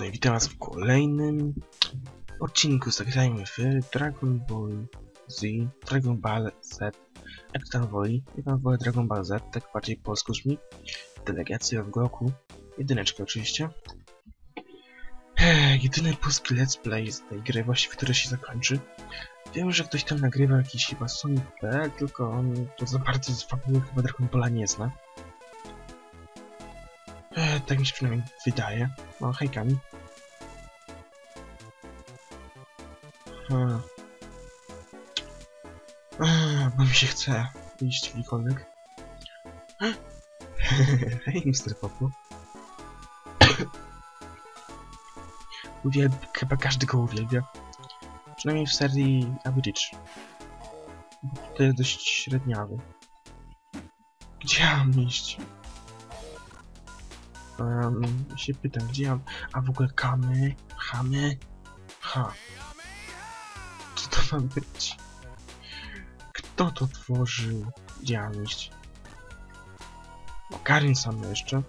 No i witam was w kolejnym odcinku Zagrajmy w Dragon Ball Z, Dragon Ball Z, jak tam woli. Ja tam wolę Dragon Ball Z, tak bardziej polsko brzmi. Delegacja w Goku, jedyneczkę oczywiście. Ech, jedyny polski let's play z tej gry, właściwie który się zakończy. Wiem, że ktoś tam nagrywa jakiś chyba Sonic.pl, tylko on to za bardzo z fabuły chyba Dragon Balla nie zna. Ech, tak mi się przynajmniej wydaje. No, hejkami. Hmm. Ah, bo mi się chce iść gdziekolwiek. Hej, Mr. Popu. Uwielb... Chyba każdy go uwielbia. Przynajmniej w serii Average. Bo to jest dość średniawy. Gdzie mam iść? Um, się pytam, gdzie mam... A w ogóle kamy? Chamy? Ha. Co to ma być? Kto to tworzył? O, Karin sam jeszcze.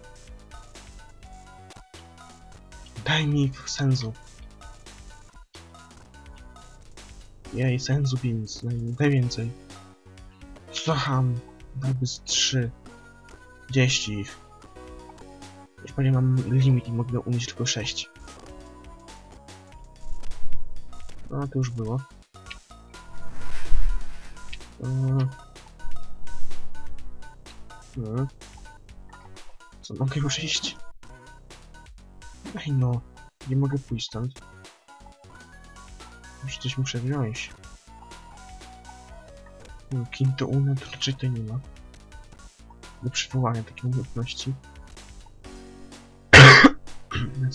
Daj mi sensu. Jej, sensu więc, daj więcej. Słucham, dałby z trzy. Gdzieś ich. Pewnie mam limit i mogę umieć tylko 6. No, to już było. Yy. Co, mogę już iść? Ej no, nie mogę pójść stąd. Już coś muszę wziąć. Hmm, Quinto Una to raczej tutaj nie ma. Do przywołania takiej umiejętności.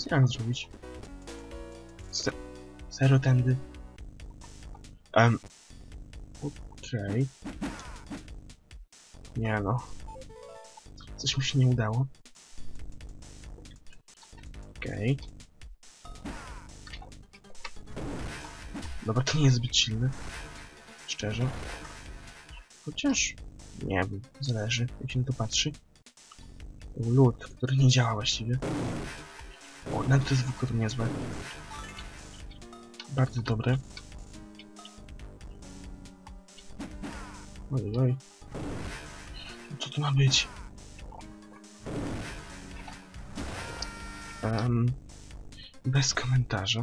Więc jak zrobić? Se zero tędy. Um. Okej. Nie no. Coś mi się nie udało. Okej. Dobra, to nie jest zbyt silne. Szczerze. Chociaż... Nie wiem, zależy, jak się na to patrzy. Lód, który nie działa właściwie. O, nawet to zwykłe to niezłe. Bardzo dobre. Oj, oj. Co to ma być? Um, bez komentarza.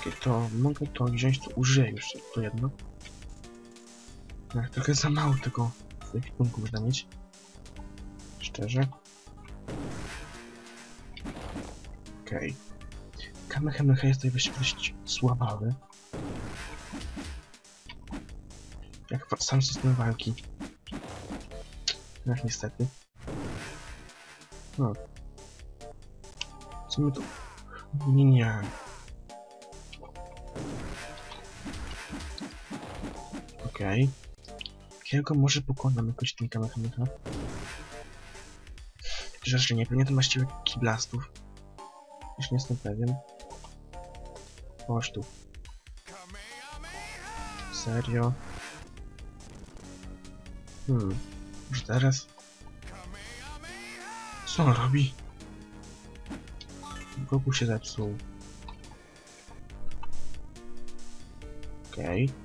Okej, to mogę to wziąć, to użyję już to jedno. Ach, trochę za mało tego w ekwipunku można mieć. Szczerze. Okej. Okay. Kamehameha jest właściwie dość słabawy. Jak sam system walki. Ach, niestety. No. Co my tu... Nie, nie. Okej. Okay. Jakiego może pokonam jakoś ten Kamehameha? Że nie, pewnie to ma siłę kiblastów. Już nie jestem pewien. Chodź tu. Serio? Hmm. Może teraz? Co on robi? Goku się zepsuł. Okej. Okay.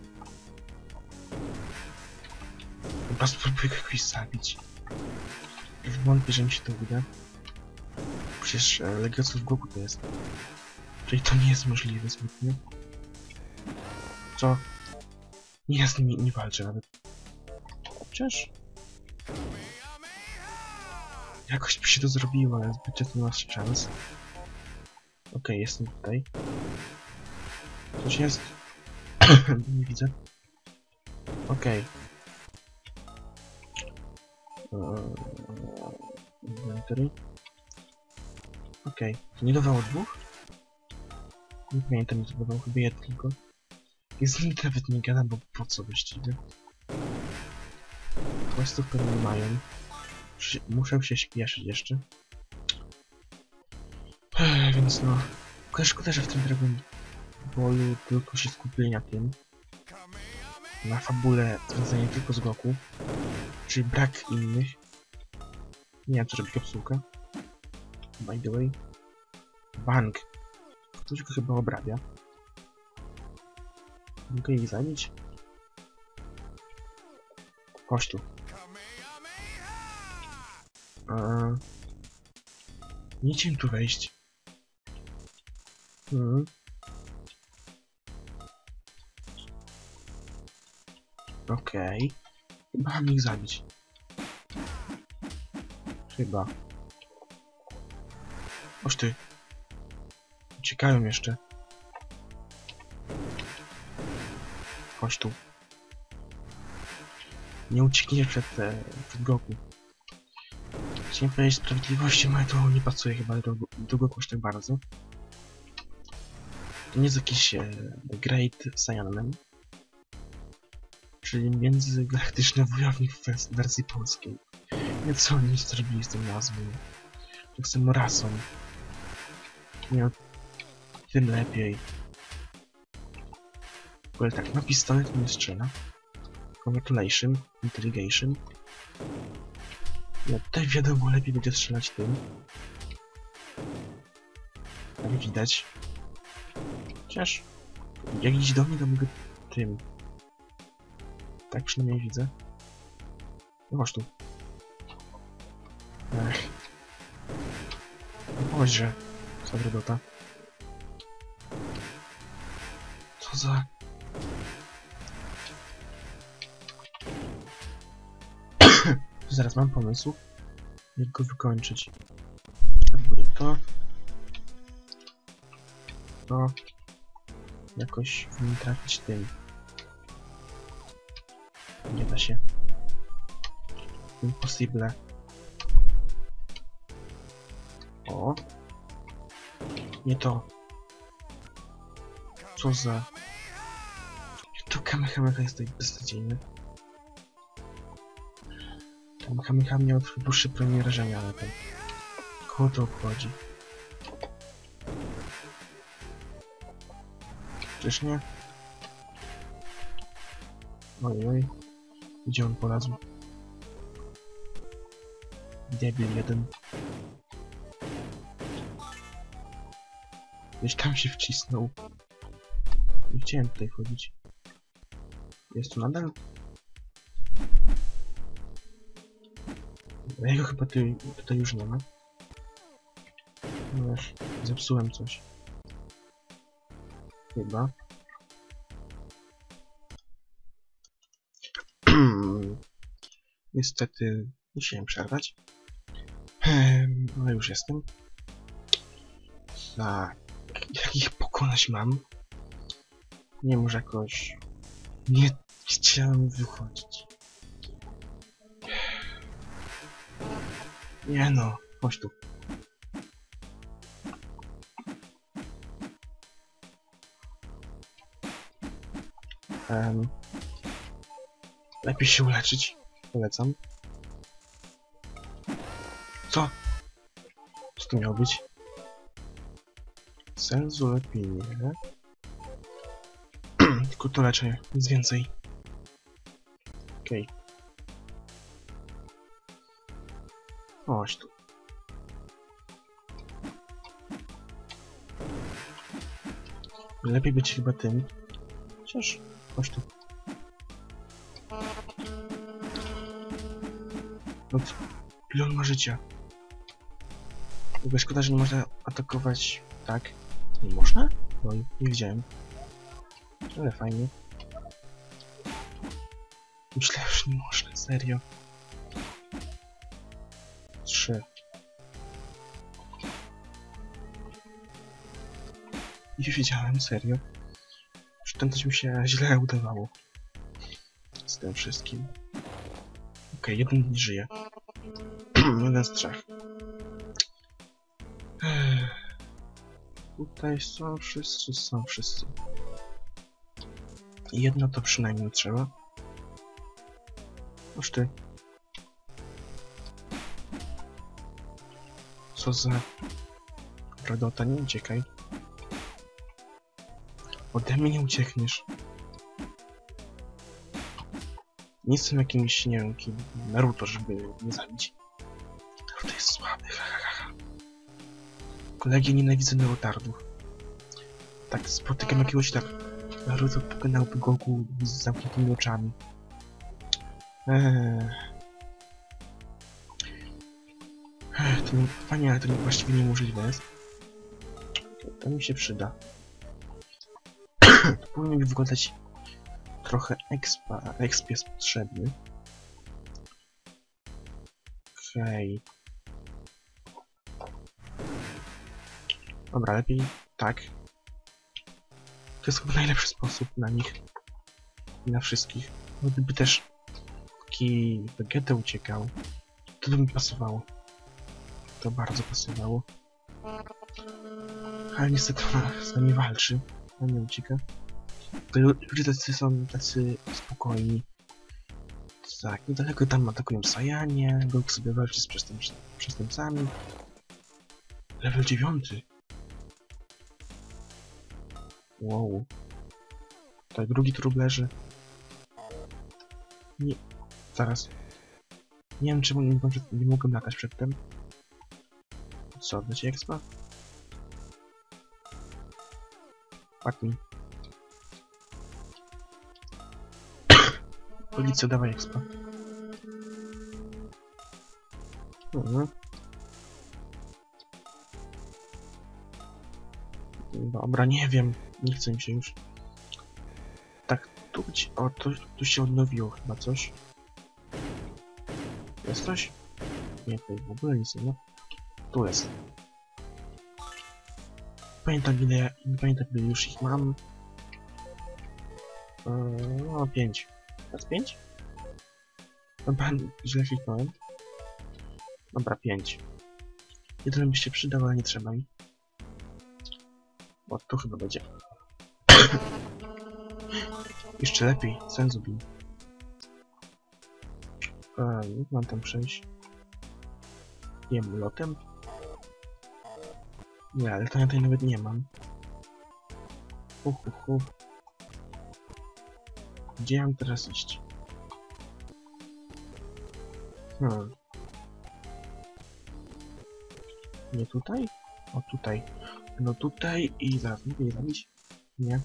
Chyba spróbuję kogoś zabić. Już wątpię, że mi się to uda. Przecież e, Legiosów Goku to jest. Czyli to nie jest możliwe zbytnio. Co? Nie, z nimi nie walczę nawet. Chociaż... Jakoś by się to zrobiło, ale zbyt to masz szans. Okej, okay, jestem tutaj. Coś jest? nie widzę. Okej. Okay. Inventory. Okej. Okay. To nie dawało dwóch? Nie pamiętam, nie dawało chyba jeden tylko. I z nim nawet nie bo po co właściwie? Questów pewnie mają. Muszę się śpieszyć jeszcze. Ech, więc no... Szkoda, że w tym Dragon Ballu tylko się skupili na tym. Na fabule związanie tylko z Goku. Czyli brak innych. Nie wiem, co robi kapsułka. By the way. Bank. Ktoś go chyba obrabia. Mogę ich zabić? Chodź tu. Eee, chciałem tu wejść. Hmm. Okej. Chyba mam ich zabić. Chyba. Oż ty. Uciekają jeszcze. Chodź tu. Nie uciekniesz przed, e, przed Goku. Chciałem powiedzieć sprawiedliwości, ale to nie pasuje chyba do, do Goku aż tak bardzo. To nie jest jakiś e, The Great Saiyaman. Czyli międzygalaktyczny wojownik w wers- wersji polskiej. Nie co oni zrobili z tym nazwą. Tak samo rasą. Nie, tym lepiej. Ogóle tak, na pistolet nie strzela. Congratulation, interrogation. No tutaj wiadomo, lepiej będzie strzelać tym. Jak widać. Chociaż, jak idzie do mnie, to mogę tym. Tak przynajmniej widzę. No chodź tu. Ech. No Chodźże. Co robota. Co za... Zaraz mam pomysł, jak go wykończyć. Próbuję to. To... Jakoś w nim trafić tym. Nie da się. Impossible. Nie to. Co za... To Kamehameha jest tutaj beznadziejny. Kamehameha miał dłuższy promień rażenia, ale to... Kogo to obchodzi? Czyż nie? Oj, oj. Gdzie on polazł? Debil jeden. Gdzieś tam się wcisnął. Nie chciałem tutaj wchodzić. Jest tu nadal? A Jego chyba ty, tutaj już nie ma. No wiesz, zepsułem coś. Chyba. Niestety musiałem przerwać. Ehm, ale już jestem. Tak. Jak ich pokonać mam? Nie może jakoś... Nie chciałem wychodzić. Nie no, chodź tu. Em, lepiej się uleczyć. Polecam. Co? Co to miało być? Sensu lepiej nie. Tylko to leczę, nic więcej. Okej. Chodź tu. Lepiej być chyba tym. Chociaż, chodź tu. No co? Ile on ma życia? Szkoda, że nie można atakować tak. Nie można? Oj, nie widziałem. Ale fajnie. Myślę, że nie można, serio. Trzy. Nie wiedziałem, serio. Ten coś mi się źle udawało. Z tym wszystkim. Okej, jeden nie żyje. jeden z trzech. Tutaj są wszyscy, są wszyscy. Jedno to przynajmniej trzeba. Oż ty. Co za... Radota, nie uciekaj. Ode mnie nie uciekniesz. Nie jestem jakimś, nie wiem, kim Naruto, żeby mnie zabić. Naruto jest słaby, ha, ha, ha. Kolegie nienawidzę neotardów. Tak, spotykam jakiegoś tak Naruto pokonałby Goku z zamkniętymi oczami. Eee. To nie, fajnie, ale to nie, właściwie niemożliwe jest. To mi się przyda. to powinien mi wyglądać trochę expa, exp jest potrzebny. Okej. Dobra, lepiej tak. To jest chyba najlepszy sposób na nich. I na wszystkich. No gdyby też taki Vegeta uciekał, to by mi pasowało. To bardzo pasowało. Ale niestety ona z nami walczy. On nie ucieka. To lu- ludzie tacy są tacy spokojni. Tak, niedaleko tam atakują Sajanie, Goku sobie walczy z przestępc przestępcami. Level 9. Wow. Tak, drugi trup leży. Nie. Zaraz. Nie wiem czemu nie nie mogłem latać przedtem. Co, dać expa? Fuck me. Policja, dawaj expa. Mhm. Dobra, nie wiem. Nie chce mi się już. Tak, tu gdzie... O, tu, tu się odnowiło chyba coś. Jest coś? Nie, tutaj w ogóle nic nie ma. Tu jest. Pamiętam ile, ja- nie pamiętam ile już ich mam. Eee, no, pięć. Teraz pięć? Dobra, źle kliknąłem. Dobra, pięć. By się przydał, ale nie trzeba mi. Bo tu chyba będzie. Jeszcze lepiej, bin. Eee, jak mam tam przejść? Nie wiem, lotem? Nie, ale to ja tutaj nawet nie mam. Hu, hu, hu. Gdzie mam teraz iść? Hmm. Nie tutaj? O, tutaj. No tutaj i zaraz mogę? Nie.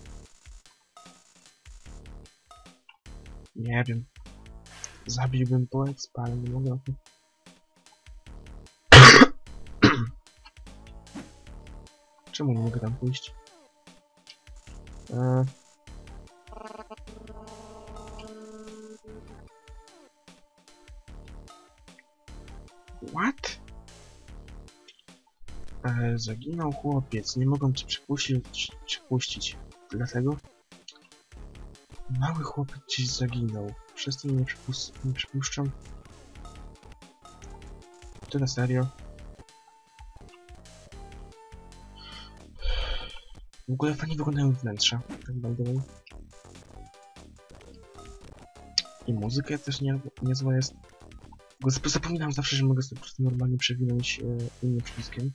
Nie wiem. Zabiłbym po expa, ale nie mogę. Czemu nie mogę tam pójść? Eee. What? E, zaginął chłopiec. Nie mogą cię przepuścić, przepuścić. Dlatego? Mały chłopiec gdzieś zaginął. Przez to nie, przypus- nie przypuszczam. Serio? W ogóle fajnie wyglądają wnętrza. Tak by. I muzyka też nie, niezła jest. Zapominam zawsze, że mogę sobie po prostu normalnie przewinąć e, innym przyciskiem.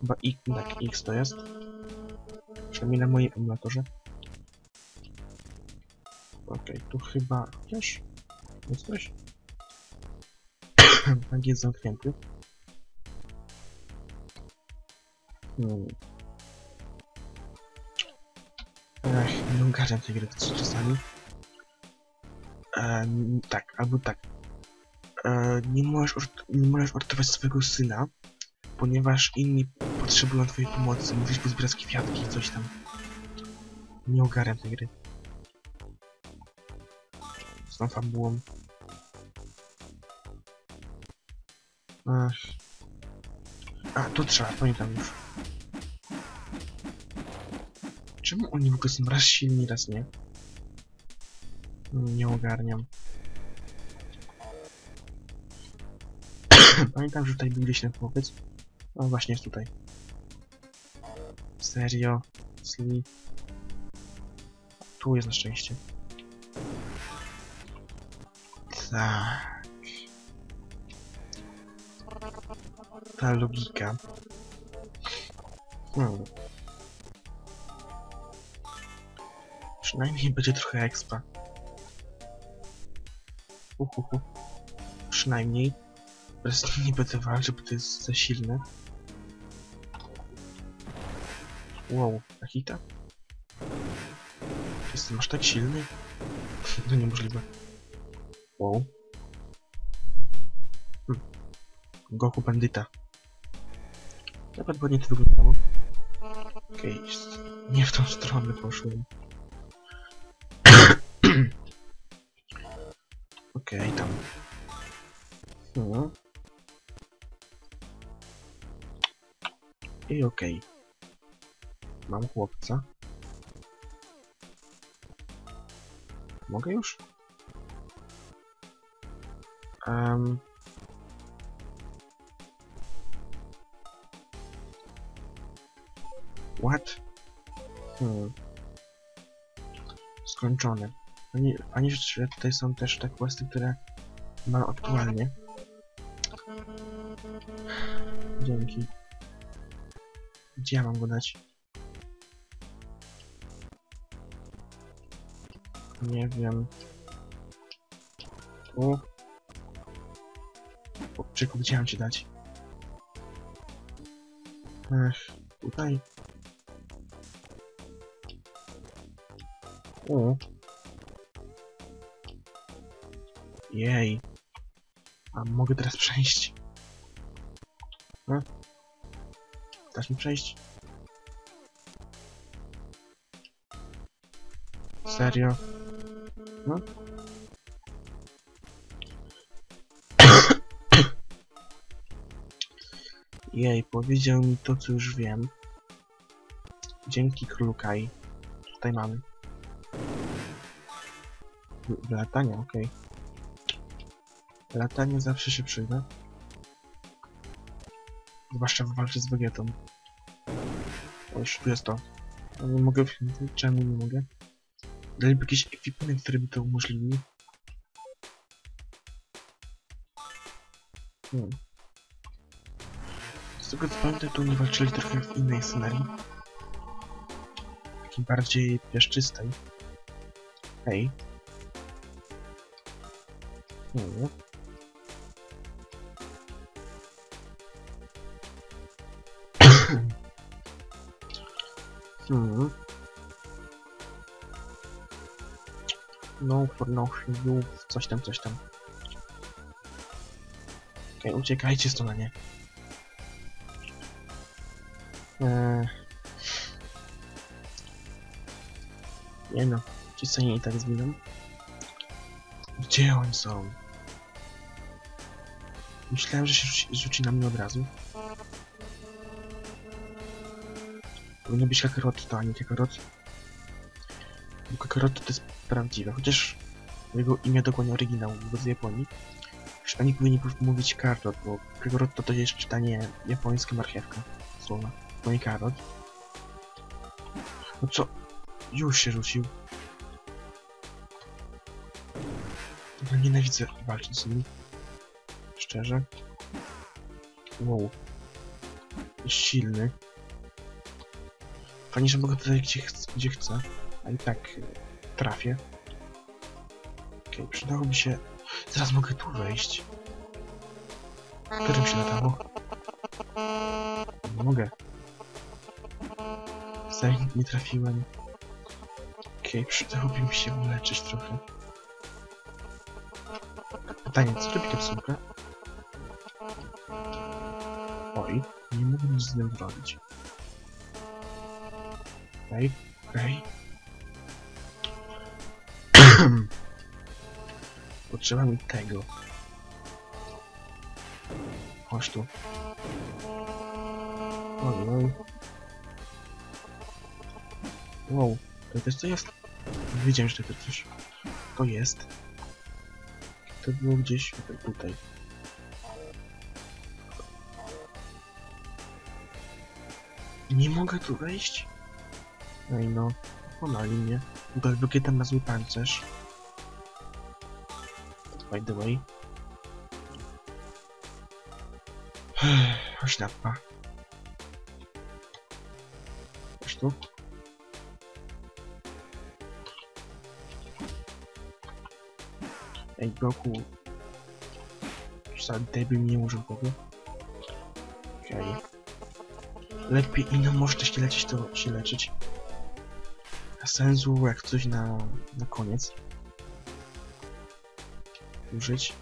Chyba I, tak, X to jest. Przynajmniej na moim emulatorze. Okej, tu chyba też jest coś. tak jest zamknięty. Hmm. Ech, nie ogarniam tej gry czasami. E, tak, albo tak. E, nie, możesz, nie możesz uratować swojego syna, ponieważ inni potrzebują twojej pomocy. Musisz pozbierać kwiatki i coś tam. Nie ogarniam tej gry. Tą fabułą. Ach. A, tu trzeba, pamiętam już. Czemu oni w ogóle są raz silni, raz nie? Nie ogarniam. Pamiętam, że tutaj był gdzieś ten chłopiec. O, właśnie jest tutaj. Serio? Sli. Tu jest na szczęście. Tak. Ta logika. Hmm. Przynajmniej będzie trochę expa. Uhuhu. Przynajmniej. Bez nie będę walczył, bo to jest za silne. Wow, Akita? Jestem aż tak silny? To niemożliwe. Wow. Hm. Goku bandyta. Nawet ładnie to wyglądało. Okej, okay. nie w tą stronę poszłem. Okej, okay, tam. No. I okej. Okay. Mam chłopca. Mogę już? Um. What? Hmm. Skończone. Ani, ani że tutaj są też te questy, które mam aktualnie. Dzięki. Gdzie ja mam go dać? Nie wiem. Tu. Chłopczyku, mam cię dać? Ech, tutaj. O. Jej. A mogę teraz przejść? No. Dasz mi przejść? Serio? No. Jej, powiedział mi to, co już wiem. Dzięki królu Kai. Tutaj mamy. Latanie, okej. Okay. Latanie zawsze się przyda. Zwłaszcza w walce z Vegetą. O, już tu jest to. No, nie mogę... Czemu nie mogę? Daliby jakiś ekwipunek, który by to umożliwił. Hmm. Tego co pamiętam, to oni walczyli trochę w innej scenarii. Takiej bardziej piaszczystej. Hej. Hmm. hmm. No for no you, coś tam, coś tam. Okej, okay, uciekajcie a nie. Nie no, ci co nie i tak zginą. Gdzie oni są? Myślałem, że się rzuci, rzuci na mnie od razu. Powinno być kakarot, to a nie kakarot. Bo kakarot to jest prawdziwe, chociaż jego imię dokładnie oryginał, bo z Japonii. Już oni powinni mówić karot, bo kakarot to, to jest czytanie japońskie marchewka. Słowa, to nie karot. No co? Już się rzucił. Nienawidzę walczyć z nimi. Szczerze. Wow. Jest silny. Fajnie, że mogę tutaj gdzie, ch gdzie chcę. A i tak trafię. Okej, okay, przydałoby się... Teraz mogę tu wejść. Którym się latało? Nie mogę. Zanim nie trafiłem. Okej, okay, przydałoby mi się uleczyć trochę. Pytanie, co robi kapsułka? Oj, nie mogę nic z nią zrobić. Okej, okay, okej. Okay. Potrzeba mi tego. Chodź tu. Oj, oj. Wow, to też co jest? Wiedziałem, że to coś. To jest. To było gdzieś tutaj. Nie mogę tu wejść? I no, pomali mnie. Tam na zły pancerz. By the way. Ośleppa. Chodź tu. Ej, Goku. Za debil nie użył tego. Okej. Okay. lepiej i no można się lecieć, to się leczyć. Sensu jak coś na, na koniec. Użyć.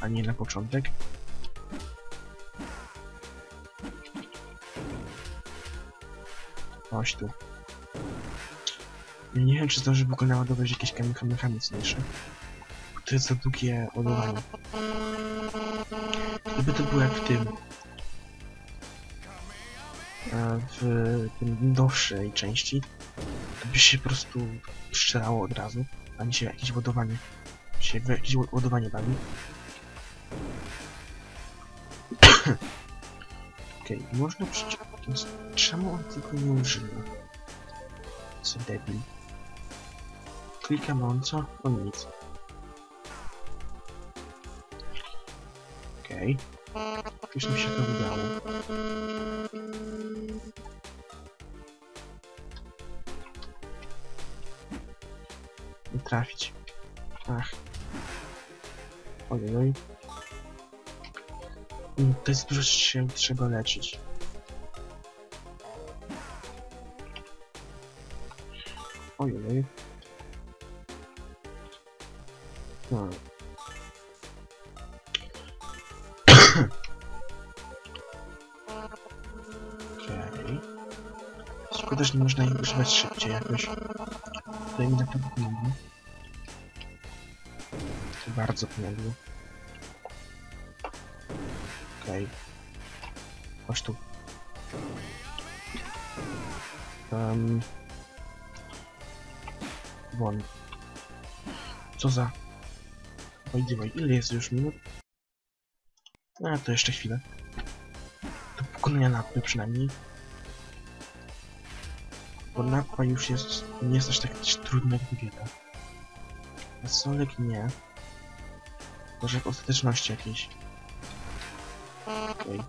A nie na początek. Chodź tu. Nie wiem, czy zdąży w ogóle naładować jakieś kamykamy mocniejsze. Jest za długie ładowanie. Gdyby to było jak w tym... W tym nowszej części, to by się po prostu strzelało od razu, a nie się jakieś ładowanie. się jakieś ła- ładowanie bawi. Okej, można przecież... więc Czemu on tego nie używa? Co debil. Klikam on co? On nic. Okej. Już mi się to udało. Nie trafić. Ach. Ojej. Mm, To jest dużo się trzeba leczyć. Ojej. Hmm. Szkoda, że nie można ich używać szybciej jakoś. Tutaj mi naprawdę pomogło. To bardzo pomogło. Okej. Chodź tu. Um. Won. Co za... Oj, oj, ile jest już minut? A, to jeszcze chwilę. Do pokonania napy przynajmniej. Bo napa już jest... nie jest aż tak trudna jak wygląda. A solek nie. Może w ostateczności jakiejś. Okej.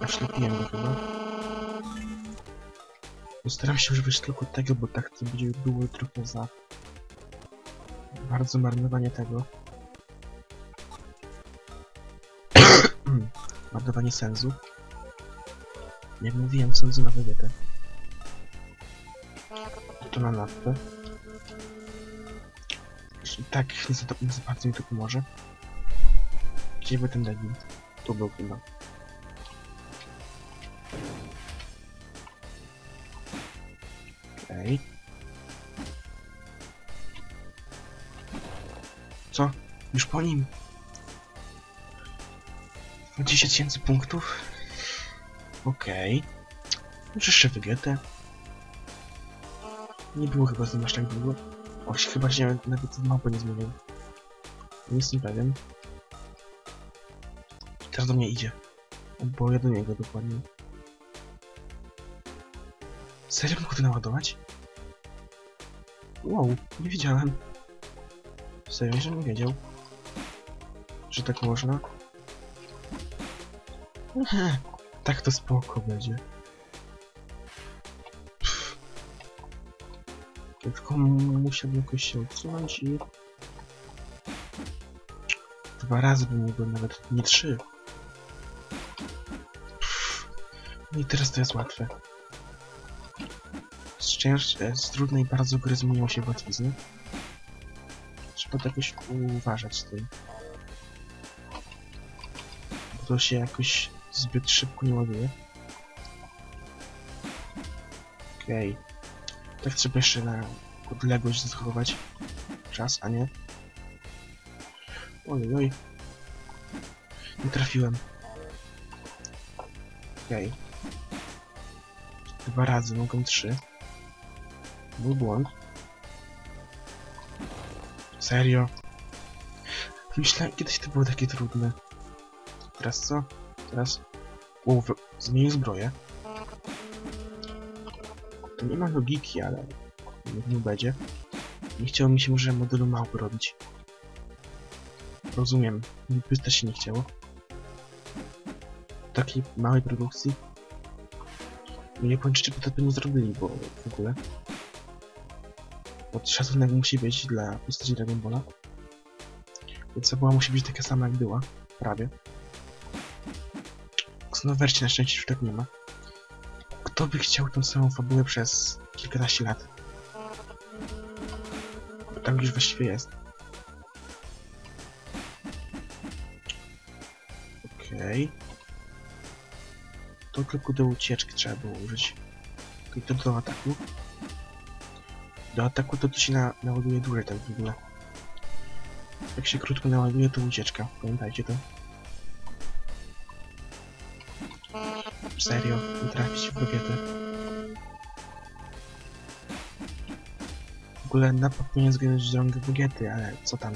Oślepiłem go chyba. Postaram się używać tylko tego, bo tak to będzie było trochę za... Bardzo marnowanie tego. marnowanie sensu. Jak mówiłem, sensu na wywietę. To na naftę. Tak nie za, nie za bardzo mi to pomoże. Gdzie był ten debil? Tu był chyba. Okej. Co? Już po nim? 20 tysięcy punktów? Okej. Już jeszcze wygietę. Nie było chyba z nim aż tak długo. O, chyba się nawet mapy nie zmienił. Nie pewien. Teraz do mnie idzie. Bo ja do niego dokładnie. Serio mógł to naładować? Wow, nie wiedziałem. Serio, że nie wiedział. Że tak można? Tak to spoko będzie. Tylko musiałbym jakoś się odsunąć i... Dwa razy bym mógł, nawet nie trzy. No i teraz to jest łatwe. Z, z trudnej bardzo gry zmieniło się łatwizny. Trzeba jakoś uważać z tym. Bo to się jakoś zbyt szybko nie ładuje. Okej. Tak trzeba jeszcze na odległość zachować czas, a nie. Oj, oj. Nie trafiłem. Okej. Dwa razy, mogą trzy. Mój błąd. Serio? Myślałem, kiedyś to było takie trudne. Teraz co? Teraz... Wow, zmienił zbroję. To nie ma logiki, ale... Niech mu będzie. Nie chciało mi się może modelu małpy robić. Rozumiem. Mi by też się nie chciało. Takiej małej produkcji. Nie Japończycy by to nie zrobili, bo w ogóle. Bo szacunek musi być dla postaci Dragon Balla. Więc fabuła musi być taka sama jak była. Prawie. Xenoverci na szczęście już tak nie ma. Kto by chciał tą samą fabułę przez kilkanaście lat? Tam już właściwie jest. Okej. To tylko do ucieczki trzeba było użyć. I to do ataku. Do ataku to, to się na, naładuje dłużej tak w ogóle. Jak się krótko naładuje, to ucieczka. Pamiętajcie to. Serio, trafić w kobietę. W ogóle napad powinien zginąć z rąk Wegety, ale co tam?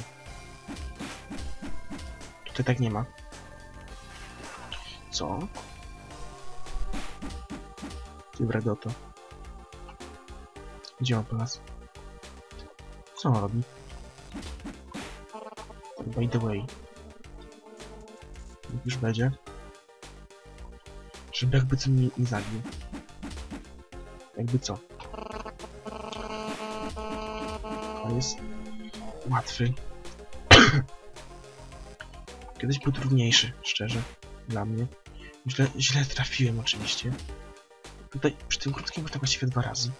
Tutaj tak nie ma. Co? Ty Bradoto. Gdzie on po nas? Co on robi? By the way. Już będzie. Żeby jakby co mnie nie zabił. Jakby co. To jest łatwy. Kiedyś był trudniejszy, szczerze, dla mnie. Źle, źle trafiłem oczywiście. Tutaj przy tym krótkim tak właściwie dwa razy.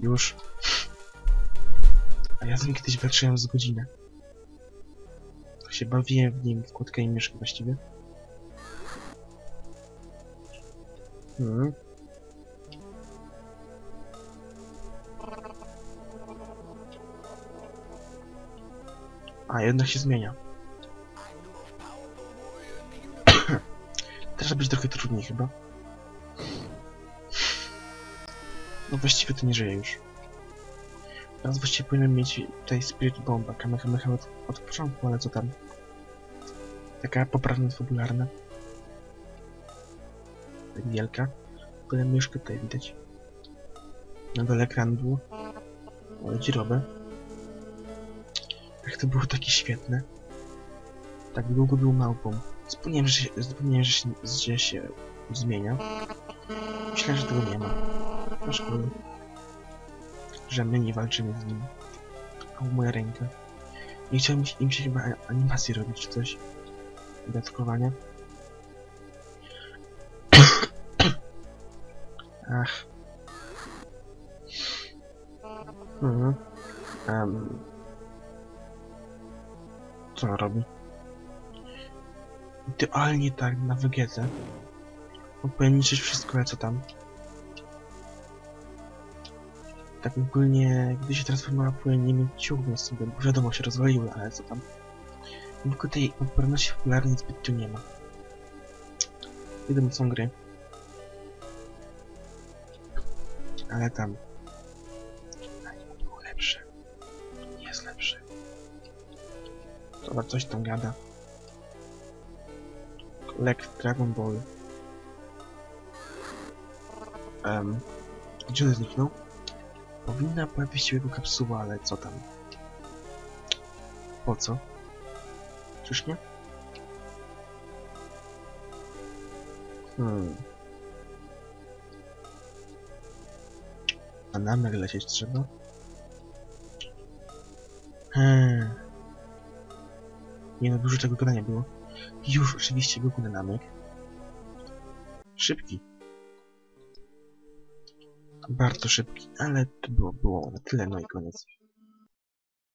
Już. A ja z nim kiedyś walczyłem z godzinę. Tak się bawiłem w nim w kłódkę i myszkę właściwie. Hmm. A, jednak się zmienia. Teraz być trochę trudniej chyba. No właściwie to nie żyje już. Teraz właściwie powinien mieć tutaj Spirit Bomba, Kamehameha od, od początku, ale co tam. Taka poprawność fabularna. Tak wielka. Tyle myszkę tutaj widać. Na dole ekran było. Dzirobę. Jak to było takie świetne. Tak długo był małpą. Zapomniałem, że się, zapomniałem, że się, że się zmienia. Myślałem, że tego nie ma. Na szkoły. Że my nie walczymy z nim. O moja ręka. Nie chciałem im się chyba animacji robić czy coś. Dodatkowania. Ach. Mhm. Um. Co on robi? Idealnie tak, na powinien liczyć wszystko, co tam. Tak ogólnie, gdy się transformowała, powinien mieć ciągnąć sobie, bo wiadomo, się rozwaliły, ale co tam. Tylko tej popularności popularnej zbyt tu nie ma. Wiadomo, są gry. Ale tam. Ale było lepsze. Jest lepsze. Dobra, coś tam gada. Collect Dragon Ball. Um, gdzie on zniknął? Powinna pojawić się jego kapsuła, ale co tam? Po co? Czyż nie? Hmm. A namek lecieć trzeba? Hmm. Nie no, dużo tego gadania było. Już oczywiście był na namek. Szybki. Bardzo szybki, ale to było, było na tyle, no i koniec.